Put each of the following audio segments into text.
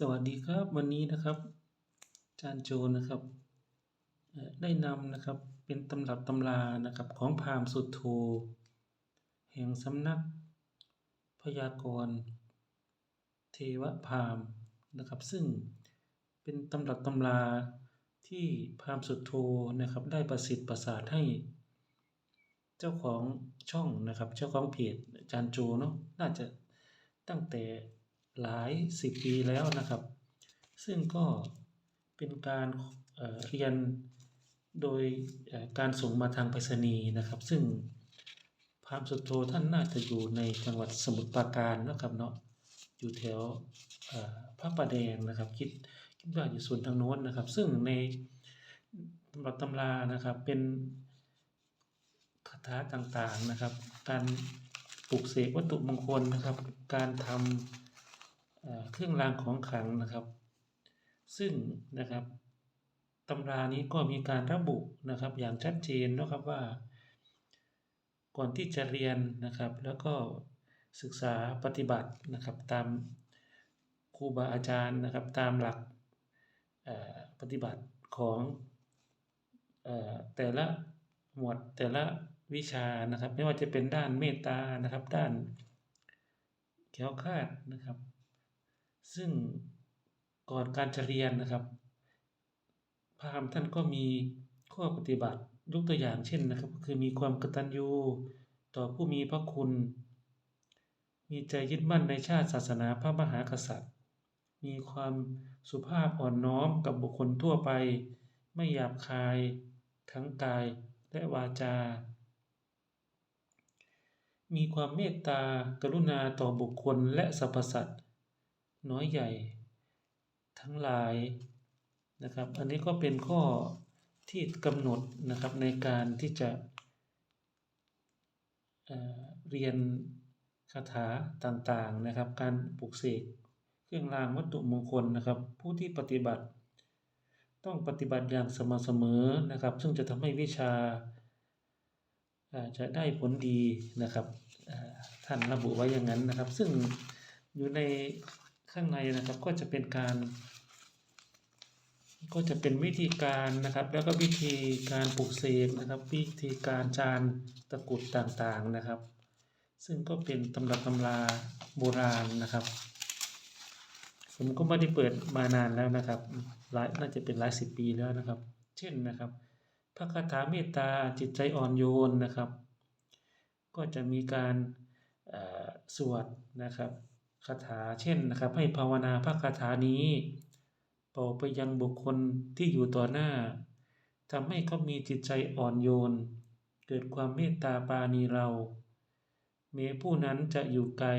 สวัสดีครับวันนี้นะครับอาจารย์โจนะครับได้นำนะครับเป็นตำรับตำรานะครับของพามสุดโทแห่งสำนักพยากรณ์เทวพามนะครับ ซึ่งเป็นตำรับตำราที่พามสุดโทนะครับ ได้ประสิทธิ์ประสาทให้ เจ้าของช่องนะครับ เจ้าของเพจอาจารย์โจเนาะน่าจะตั้งแต่ หลายสิบปีแล้วนะครับ ซึ่งก็เป็นการเเรียนโดยการส่งมาทางไปรษณีย์นะครับ ซึ่งพราหมณ์สุโทท่านน่าจะอยู่ในจังหวัดสมุทรปราการนะครับเนาะอยู่แถวพระประแดงนะครับ คิดคิดว่าอยู่ส่วนทางโน้นนะครับ ซึ่งในตำรับตำรานะครับเป็นคาถาต่างๆนะครับ การปลุกเสกวัตถุมงคลนะครับ การทำ เครื่องรางของขลังนะครับ ซึ่งนะครับตำรานี้ก็มีการระบุนะครับ อย่างชัดเจนนะครับว่า ก่อนที่จะเรียนนะครับ แล้วก็ศึกษาปฏิบัตินะครับ ตามครูบาอาจารย์นะครับ ตามหลักปฏิบัติของอแต่ละหมวดแต่ละวิชานะครับ ไม่ว่าจะเป็นด้านเมตตานะครับ ด้านแคล้วคาดนะครับ ซึ่งก่อนการจะเรียนนะครับ พราหมณ์ท่านก็มีข้อปฏิบัติยกตัวอย่างเช่นนะครับ ก็คือมีความกตัญญูต่อผู้มีพระคุณ มีใจยึดมั่นในชาติศาสนาพระมหากษัตริย์ มีความสุภาพอ่อนน้อมกับบุคคลทั่วไป ไม่หยาบคาย ทั้งกายและวาจา มีความเมตตากรุณาต่อบุคคลและสรรพสัตว์ น้อยใหญ่ทั้งหลายนะครับ อันนี้ก็เป็นข้อที่กำหนดนะครับในการที่จะเเรียนคาถาต่างๆนะครับ การปลุกเสกเครื่องรางวัตถุมงคลนะครับ ผู้ที่ปฏิบัติ ต้องปฏิบัติอย่างสม่ำเสมอนะครับ ซึ่งจะทำให้วิชาจะได้ผลดีนะครับท่านระบุไว้อย่างนั้นนะครับ ซึ่งอยู่ใน ข้างในนะครับก็จะเป็นการ ก็จะเป็นวิธีการนะครับ แล้วก็วิธีการปลูกเสกนะครับ วิธีการจานตะกุดต่างๆนะครับ ซึ่งก็เป็นตำรับตำราโบราณนะครับ ผมก็ไม่ได้เปิดมานานแล้วนะครับหลายน่าจะเป็นหลายสิบปีแล้วนะครับ เช่นนะครับพระคาถาเมตตาจิตใจอ่อนโยนนะครับ ก็จะมีการสวดนะครับ คาถาเช่นนะครับ ให้ภาวนาพระคาถานี้เป่าไปยังบุคคลที่อยู่ต่อหน้าทำให้เขามีจิตใจอ่อนโยน เกิดความเมตตาปาณีเราแม้ผู้นั้นจะอยู่ไกล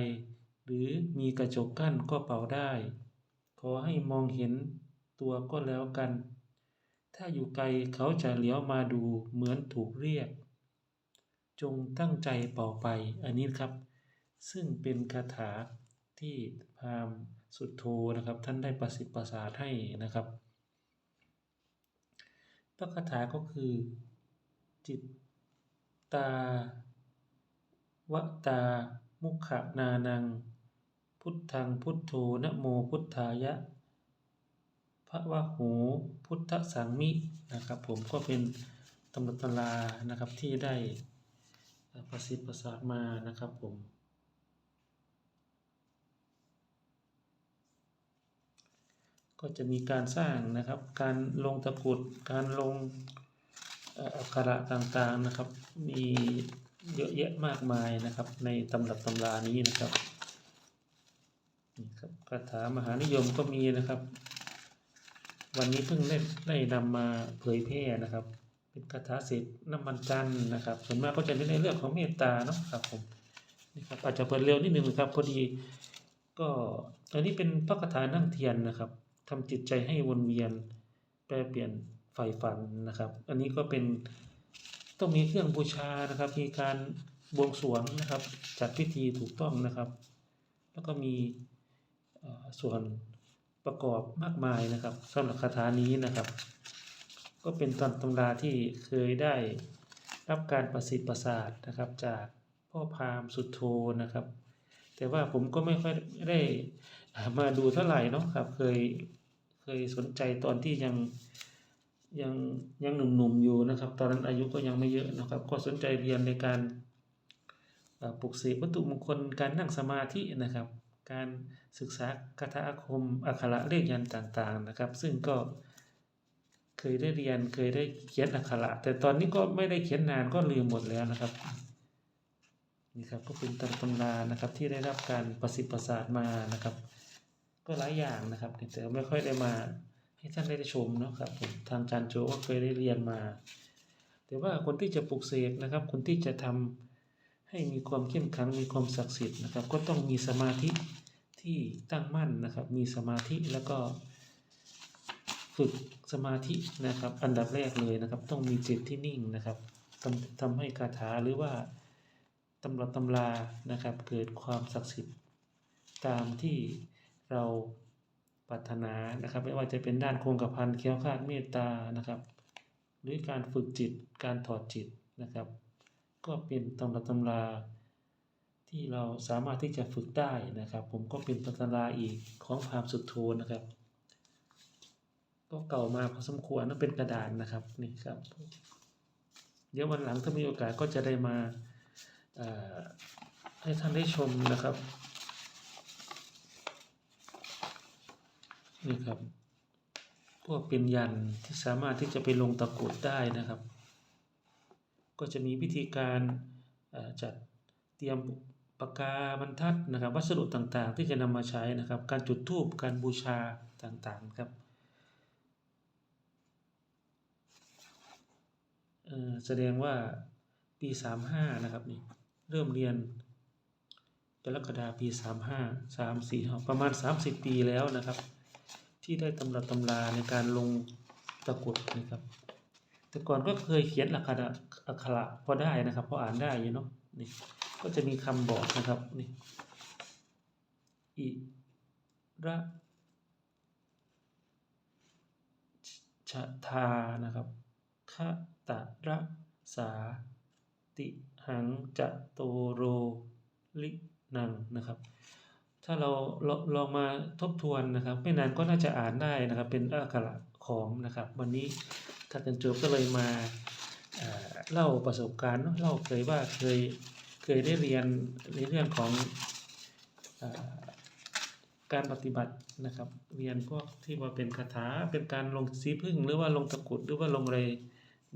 หรือมีกระจกกั้นก็เป่าได้ ขอให้มองเห็นตัวก็แล้วกัน ถ้าอยู่ไกลเขาจะเหลียวมาดูเหมือนถูกเรียก จงตั้งใจเป่าไป อันนี้ครับ ซึ่งเป็นคาถา ที่พราหมณ์สุดโทนะครับ ท่านได้ประสิทธิ์ประสาทให้นะครับพระคาถาก็คือจิตตาวตา มุขนานัง พุทธังพุทโธนะโมพุทธายะพระวะโหพุทธสังมินะครับผมก็เป็นตำรับตำรานะครับที่ได้ประสิทธิ์ประสาทมานะครับผม ก็จะมีการสร้างนะครับ การลงตะกุดการลงอักขระต่างๆนะครับ มีเยอะแยะมากมายนะครับ ในตำรับตำรานี้นะครับนี่ครับคาถามหานิยมก็มีนะครับ วันนี้เพิ่งได้ได้นำมาเผยแพร่นะครับ เป็นคาถาเสกน้ำมันจันนะครับส่วนมากก็จะเน้นในเรื่องของเมตตาเนาะครับผมนี่ครับอาจจะเปิดเร็วนิดนึงนะครับ พอดีก็อันนี้เป็นพระคาถานั่งเทียนนะครับ ทำจิตใจให้วนเวียน แปรเปลี่ยนใฝ่ฝันนะครับ อันนี้ก็เป็นต้องมีเครื่องบูชานะครับ มีการบวงสรวงนะครับ จัดพิธีถูกต้องนะครับ แล้วก็มีส่วนประกอบมากมายนะครับสำหรับคาถานี้นะครับ ก็เป็นตำตำราที่เคยได้รับการประสิทธิ์ประสาทนะครับ จากพ่อพามสุดโทนะครับ แต่ว่าผมก็ไม่ค่อยได้ มาดูเท่าไหร่เนาะครับ เคยเคยสนใจตอนที่ยังยังยังหนุ่มๆอยู่นะครับ ตอนนั้นอายุก็ยังไม่เยอะนะครับ ก็สนใจเรียนในการปลุกเสกวัตถุมงคลการนั่งสมาธินะครับ การศึกษาคาถาอาคมอักขระเลขยันต์ต่างๆนะครับ ซึ่งก็เคยได้เรียนเคยได้เขียนอักขระ แต่ตอนนี้ก็ไม่ได้เขียนนานก็ลืมหมดแล้วนะครับนี่ครับก็เป็นตำตำรานะครับที่ได้รับการประสิทธิ์ประสาทมานะครับ ก็หลายอย่างนะครับ แต่ไม่ค่อยได้มาให้ท่านได้ชมนะครับผมทางอาจารย์โจก็เคยได้เรียนมา แต่ว่าคนที่จะปลุกเสกนะครับ คนที่จะทำให้มีความเข้มขังมีความศักดิ์สิทธิ์นะครับ ก็ต้องมีสมาธิที่ตั้งมั่นนะครับ มีสมาธิแล้วก็ฝึกสมาธินะครับ อันดับแรกเลยนะครับ ต้องมีจิตที่นิ่งนะครับทำทำให้คาถาหรือว่าตำรับตำรานะครับ เกิดความศักดิ์สิทธิ์ตามที่ เราปรารถนานะครับ ไม่ว่าจะเป็นด้านโคงกระพันเคี้ยวคาดเมตตานะครับ หรือการฝึกจิตการถอดจิตนะครับ ก็เป็นตำรับตำรา ที่เราสามารถที่จะฝึกได้นะครับ ผมก็เป็นตำราอีกของพามสุดโทนะครับ ก็เก่ามาพอสมควรนะเป็นกระดานนะครับนี่ครับเดี๋ยววันหลังถ้ามีโอกาสก็จะได้มาให้ท่านได้ชมนะครับ นี่ครับ พวกเป็นยันที่สามารถที่จะไปลงตะกรุดได้นะครับ ก็จะมีวิธีการจัดเตรียมปากกาบรรทัดนะครับ วัสดุต่างๆ ที่จะนำมาใช้นะครับ การจุดธูปการบูชาต่างๆครับเอ่อแสดงว่าปีสามห้านะครับนี่เริ่มเรียนกรกฎาปีสามห้าสามสี่ประมาณสามสิบปีแล้วนะครับ ที่ได้ตำรับตำราในการลงตะกุดนะครับ แต่ก่อนก็เคยเขียนอักขระอักขระพอได้นะครับพออ่านได้เนาะนี่ก็จะมีคำบอกนะครับนี่อิระชะทานะครับขะตะระสาติหังจะโตโรลินังนะครับ ถ้าเราลองลองมาทบทวนนะครับ ไม่นานก็น่าจะอ่านได้นะครับ เป็นอักขระขอมนะครับ วันนี้ท่านอาจารย์โจบก็เลยมาเล่าประสบการณ์เล่าเคยว่าเคยเคยได้เรียนในเรื่องของอการปฏิบัตินะครับ เรียนพวกที่ว่าเป็นคาถาเป็นการลงสีพึ่งหรือว่าลงตะกุดหรือว่าลงเร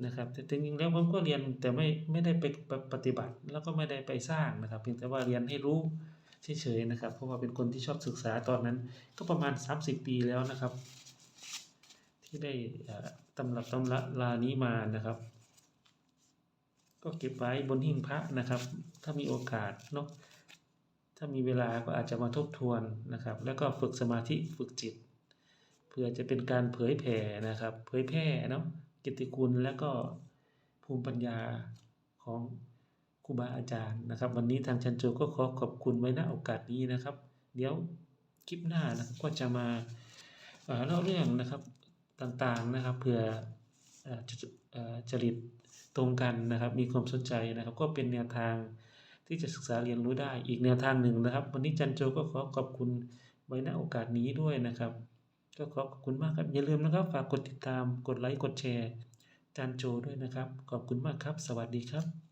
นะครับ แต่จริงๆแล้วผมก็เรียนแต่ไม่ไม่ได้ไปปฏิบัติแล้วก็ไม่ได้ไปสร้างนะครับ เพียงแต่ว่าเรียนให้รู้ เฉยๆนะครับ เพราะว่าเป็นคนที่ชอบศึกษาตอนนั้น ก็ประมาณ 30 ปีแล้วนะครับ ที่ได้ตำรับตำราลานี้มานะครับ ก็เก็บไว้บนหิ้งพระนะครับ ถ้ามีโอกาสเนาะถ้ามีเวลาก็อาจจะมาทบทวนนะครับ แล้วก็ฝึกสมาธิฝึกจิต เพื่อจะเป็นการเผยแผ่นะครับ เผยแพร่เนาะกิตติคุณและก็ภูมิปัญญาของ ครูบาอาจารย์นะครับ วันนี้ทางชันโจก็ขอขอบคุณไว้ณโอกาสนี้นะครับ เดี๋ยวคลิปหน้านะครับก็จะมาเล่าเรื่องนะครับต่างๆนะครับเผื่อ,อ,จอจริตตรงกันนะครับ มีความสนใจนะครับ ก็เป็นแนวทางที่จะศึกษาเรียนรู้ได้อีกแนวทางหนึ่งนะครับ วันนี้จันโจก็ขอขอบคุณไว้ณโอกาสนี้ด้วยนะครับ ก็ขอขอบคุณมากครับ อย่าลืมนะครับ ฝากกดติดตามกดไลค์กดแชร์จันโจด้วยนะครับ ขอบคุณมากครับ สวัสดีครับ